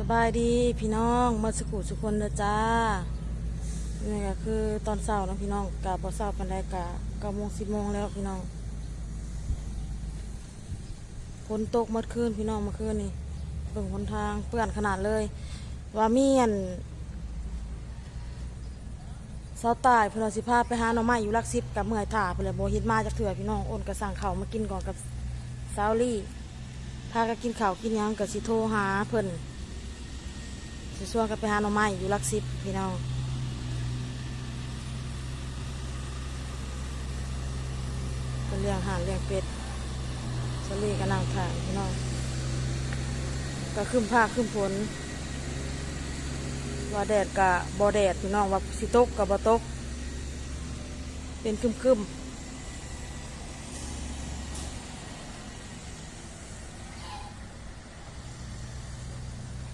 สบายดีพี่น้องมาสกุสุคนเด้อจ้านี่ก็คือตอนเช้านะพี่น้องกะพอเช้าปันได้กะเก้าโมงสิบโมงแล้วพี่น้องฝนตกเมื่อคืนพี่น้องเมื่อคืนนี่เบิ่งหนทางเปื้อนขนาดเลย ว่ามีอันเสาตายพนเอาสิพาไปหาหน่อไม้อยู่ลักซิบกับเมื่อยถ่าเพื่อนเลยโบฮิตมาจากเถื่อพี่น้องโอนกระสั่งเขามากินก่อนกับซาวลี่พากันกินข้าวกินยังกับสิโทหาเพิ่น สิชวนกันไปหาหน่อไม้อยู่ลักซิบพี่น้องก็เลี้ยงห่านเลี้ยงเป็ดสลีกันนั่งถ่ายพี่น้องก็ขึ้นภาขึ้นฝนว่าแดดกะบ่แดดพี่น้องว่าสิตกกับบ่ตก เป็นครึมๆ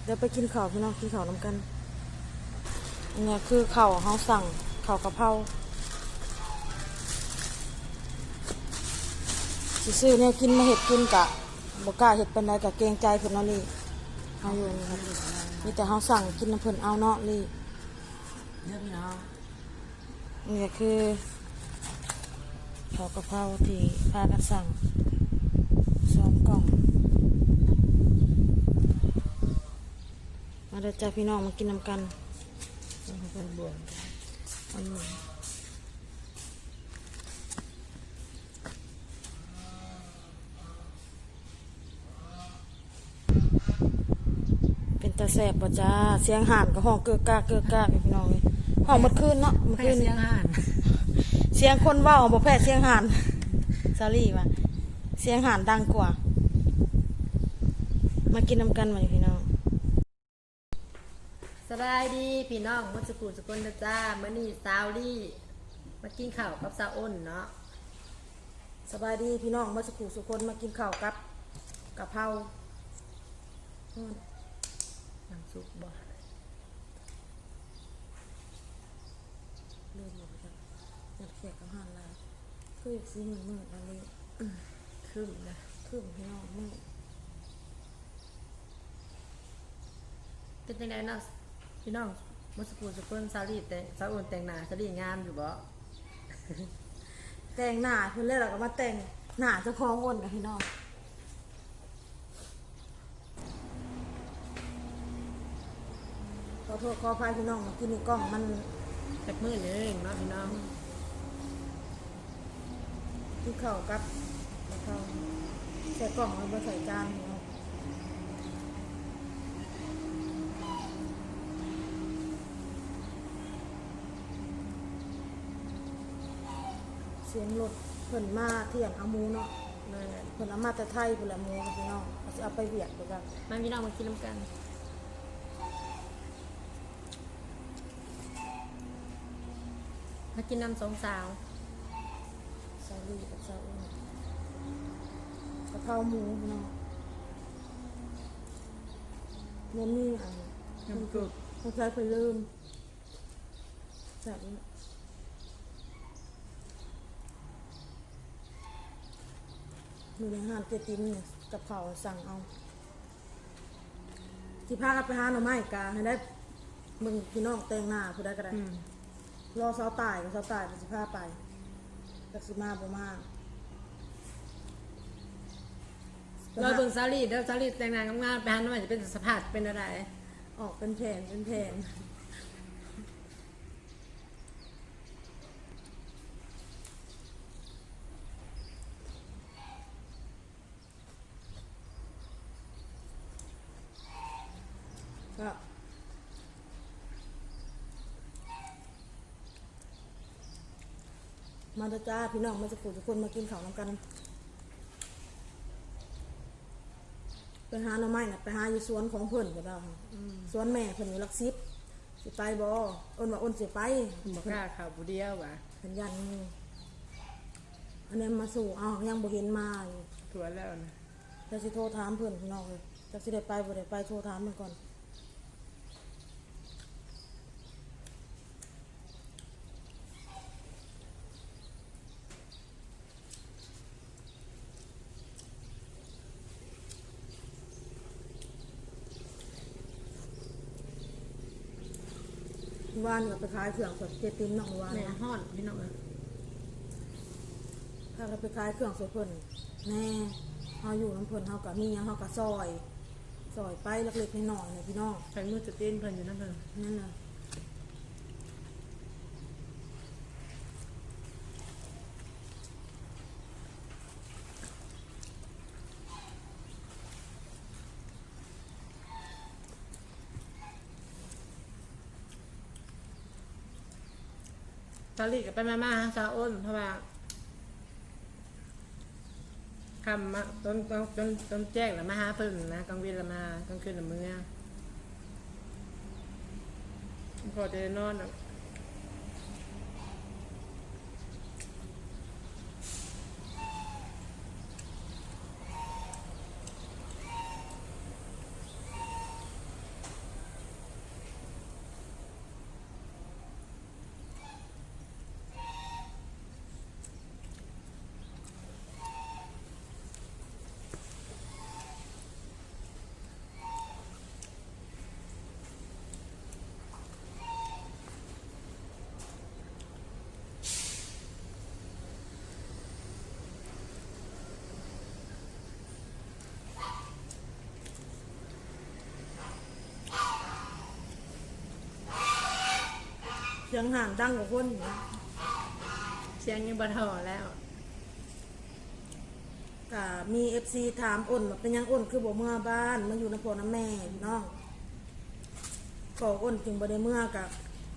เดี๋ยวไปกินข้าวพี่น้องกินข้าวน้ำกันอันนี้คือข้าวเขาสั่งข้าวกะเพราสิซื้อเนี่ยกินมาเห็ดกินกะบกล้าเห็ดเป็นไรกะเกรงใจเพิ่นเนาะลี่เอาอยู่นี่ครับมีแต่เขาสั่งกินน้ำเพิ่นเอาเนาะลี่เนื้อพี่น้องนี่คือข้าวกะเพราที่พากันสั่งสองกล่อง มาเด้อจ้าพี่น้องมากินน้ำกันเป็นบวงอันนี้เป็นตาแสบป่ะจ้า เสียงห่านกับห้องเกือกกากเกือกกากอยู่พี่น้องเลยห้องหมดคืนเนาะหมดแค่คืนเสียงห่านเสียงคนเว่าบ่แพ้เสียงห่านซารี่ว่ะเสียงห่านดังกว่า มากินน้ำกันไหมพี่น้องส บายดีพี่น้องมัสกูสกุลนะจ้ามื่อนี้สาวลี่มากินข้าวกับสาวอ้นเนาะสบายดีพี่น้องมาสุขุสุคนมากินข้าวกับกะเพราน้ำซุปบ่เลืมหมดแล้วอยากเขียกกับห่านลายคืออยากซื้อมือมืออะไรครึ่งนะคือพี่น้องมือเป็นยังไงเนาะ พี่น้องมัสกูสกุลสาวลี่แต่งสาวอ้นแต่งหน้าสาวลี่งามอยู่บ่แต่งหน้าเพิ่นเลยเราก็มาแต่งหน้าเจะคล้าของวนกับพี่น้องขอโทษขออภัยพี่น้องมากินในกล้องมันสักมื้อหนึงเนาะพี่น้องที่เข้าวกับกะเพราใส่กล่องแล้วมาใส่จานพี่น้อง เสียงรถเพิ่นมาเที่ยงเอาหมูเนาะมาเพิ่นเอามาแต่ไทยเพิ่นละหมูกับพี่น้องเอาสิเอาไปเวียดบ่กันมาพี่น้องมากินน้ำกันมากินน้ำสองสาวซาลีกับซาอุนกะเพราหมูพี่น้องเนี่ยนี่อันน้ำกรุบเขาใช้เพิ่นลืมจากนี้ มีในห้างเจติมเนี่ยกับเขาวสั่งเอาที่พากันไปหาหน่อไม้กาให้ได้มึงพี่น้องแต่งหน้าผู้ใดก็ได้อืมรอเสาตายกับเสาตายเป็นสิพาไปกัสิมาบ่มาเราเบิ่งสาวลี่เด้อสาวลี่แต่งหน้างามๆไปหันว่าจะเป็นสภาพเป็นอะไรออกเป็นแผ่นเป็นแผ่น ก็มาเด้อจ้าพี่น้องมาจะปลูกทุกคนมากินข้าวน้ำกันไปหาหน่อไม้น่ะไปหาอยู่สวนของเพิ่นก็ได้ค่ะสวนแม่เพิ่นอยู่ลักซิบสิไปบ่อ้นว่าอ้นสิไปบอกกล้าข่าวผู้เดียวว่ะเพิ่นยันงูอันนี้มาสู่อ้าวยังบ่เห็นมาอยู่ตัวแล้วนะจะสิโทรถามเพิ่นพี่น้องเลยจะสิได้ไปบ่ได้ไปโทรถามเพิ่นก่อน ว่านก็ไปขายเครื่องสดเจติมน้องว่านแม่นะฮ้อนพี่น้องเอ้ยถ้าเราไปขายเครื่องสดเพิ่นแน่เฮาอยู่น้ำเพิ่นเฮาก็มีหยังเฮาก็ซอยซอยไปเล็กๆน้อยๆเนี่ยพี่น้องใช้มือจะเต้นเพิ่นอยู่นั่นเพิ่นนั่นน่ะ สาลีก็ไปมามาหาสาอ้นเพราะว่าคำมาต้นต้นต้นต้นแจ้งแล้วมาหาเพิ่นนะกลางเวนแล้วมากลางคืนละเมื่อพอจะนอน ยงห่างดังกว่าคนอยู่เสียงยังบ่ทอแล้วก็มี FC ถามอ้นว่าเป็นยังอ้นคือบ่เมื่อบ้านมาอยู่น้ำพอน้ำแม่พี่น้องก็อ้นจึงบ่ได้เมื่อกับ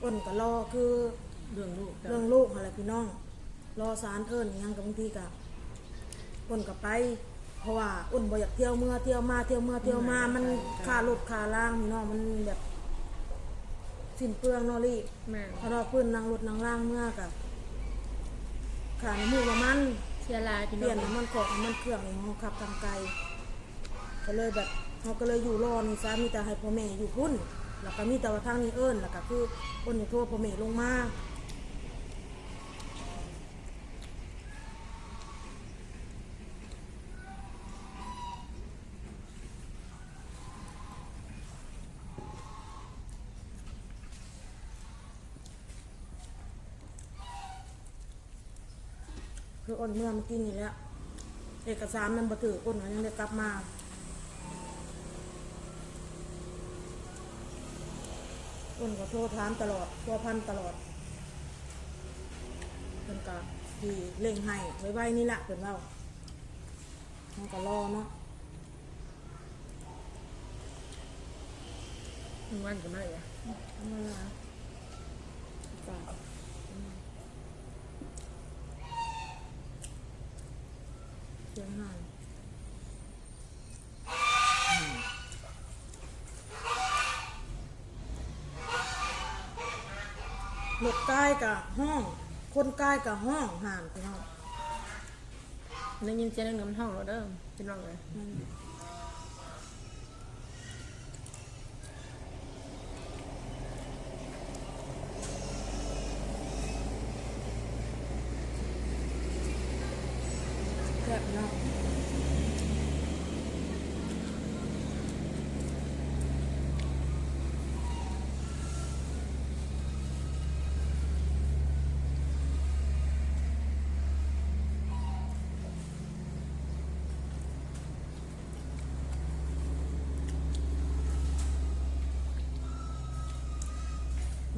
อ้นก็รอคือเรื่องลูกเรื่องลูกอะไรพี่น้อง รอสารเอิญยังกับบางทีกับอ้นกับไป เพราะว่าอ้นบ่อยากเที่ยวเมื่อเที่ยวมาเที่ยวเมื่อเที่ยวมามันค่ารถค่าล่างพี่น้องมันแบบ สิ้นเปลืองเนอรี่แม่ถ้าเราพื้นนั่งรถนั่งล่างเมื่อกับขาน้ำมูกน้ำมันเสียลายพี่เปน้ลี่อยนงน้ำมันกอกน้ำมันเครื่องอย่างเราขับทางไกลก็เลยแบบเขาก็เลยอยู่รอนี่ซะมีแต่ให้พ่อแม่อยู่พุ่นแล้วก็มีแต่ว่าทางนี้เอิญแล้วก็คือคนจะโทษพ่อแม่ลงมา คืออ้นเมื่อเมื่อกี้นี่แหล้วเอกสารมันบัถืออ้นก็ยังได้กลับมาอ้นก็โทรถามตลอดตัวพันตลอดเป็นกะที่เล่งให้ไว้ๆนี่แหละเป็นเรามันก็รอเนาะมึงวันก็ไม่เลยทำอะไรนะจ้ะอืมเสียงหาย หลบใกล้กับห้อง คนใกล้กับห้องห่านพี่น้องได้ยินเสียงเงินห้องเราเด้อพี่น้องเลยมันแบบเนาะ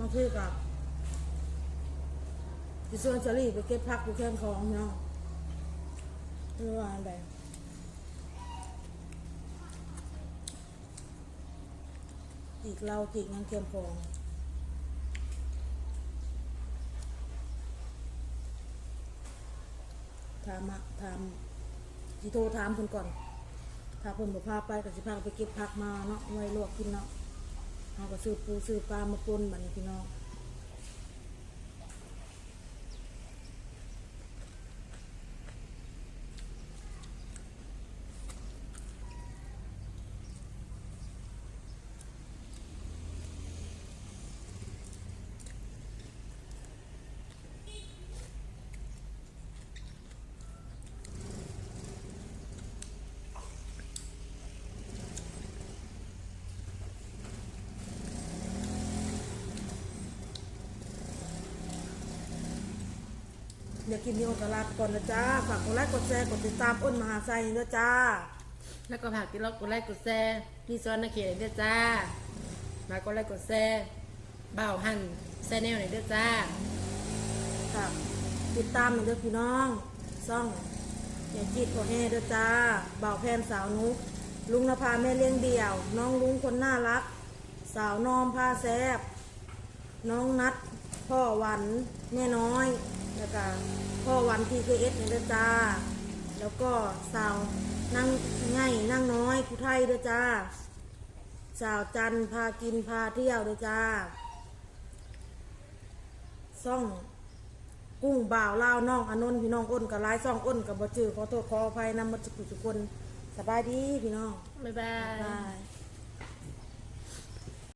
างทีกับที่ส่วนสลีไปเก็บพักอยู่แค่ของเนาะหรือว่าอะไรจีกเราจีกงานเค็มของถามถามสิโทรถามเพิ่นก่อน ถ้าเพิ่นบ่พาไปก็สิพาไปเก็บผักมาเนาะไว้ลวกกินเนาะ เฮาก็ซื้อปูซื้อปลามาปนบัดนี้พี่น้อง เดี๋ยวกินนี้อ้นก็ลาไปก่อนนะจ้า ฝากกดไลค์กดแชร์กดติดตามอ้นมหาไซด้วยจ้า แล้วก็ฝากติดล็อกกดไลค์กดแชร์พี่ซ้อนนักเขียนด้วยจ้า มากดไลค์กดแชร์เบาหันแชนแนลหน่อยด้วยจ้าค่ะติดตามหน่อยเด้อพี่น้องซ่องอย่าจีดขอแห่ด้วยจ้าบ่าวแพนสาวนุกลุงนภาแม่เลี้ยงเดี่ยว น้องลุงคนน่ารัก สาวนอมผ้าแซบน้องนัดพ่อวันแม่น้อย แล้วก็พ่อวันทีเคเอสเนี่ยเด้อจ้า แล้วก็สาวนั่งง่ายนั่งน้อยผู้ไทยเด้อจ้า สาวจันทร์พากินพาเที่ยวเด้อจ้าซ่องกุ้งบ่าวลาวน้องอนนท์พี่น้องอ้นกับลายซ่องอ้นกับบ่จือขอโทษขออภัยนำมาจุกุจุกคนสบายดีพี่น้อง บ๊ายบาย บาย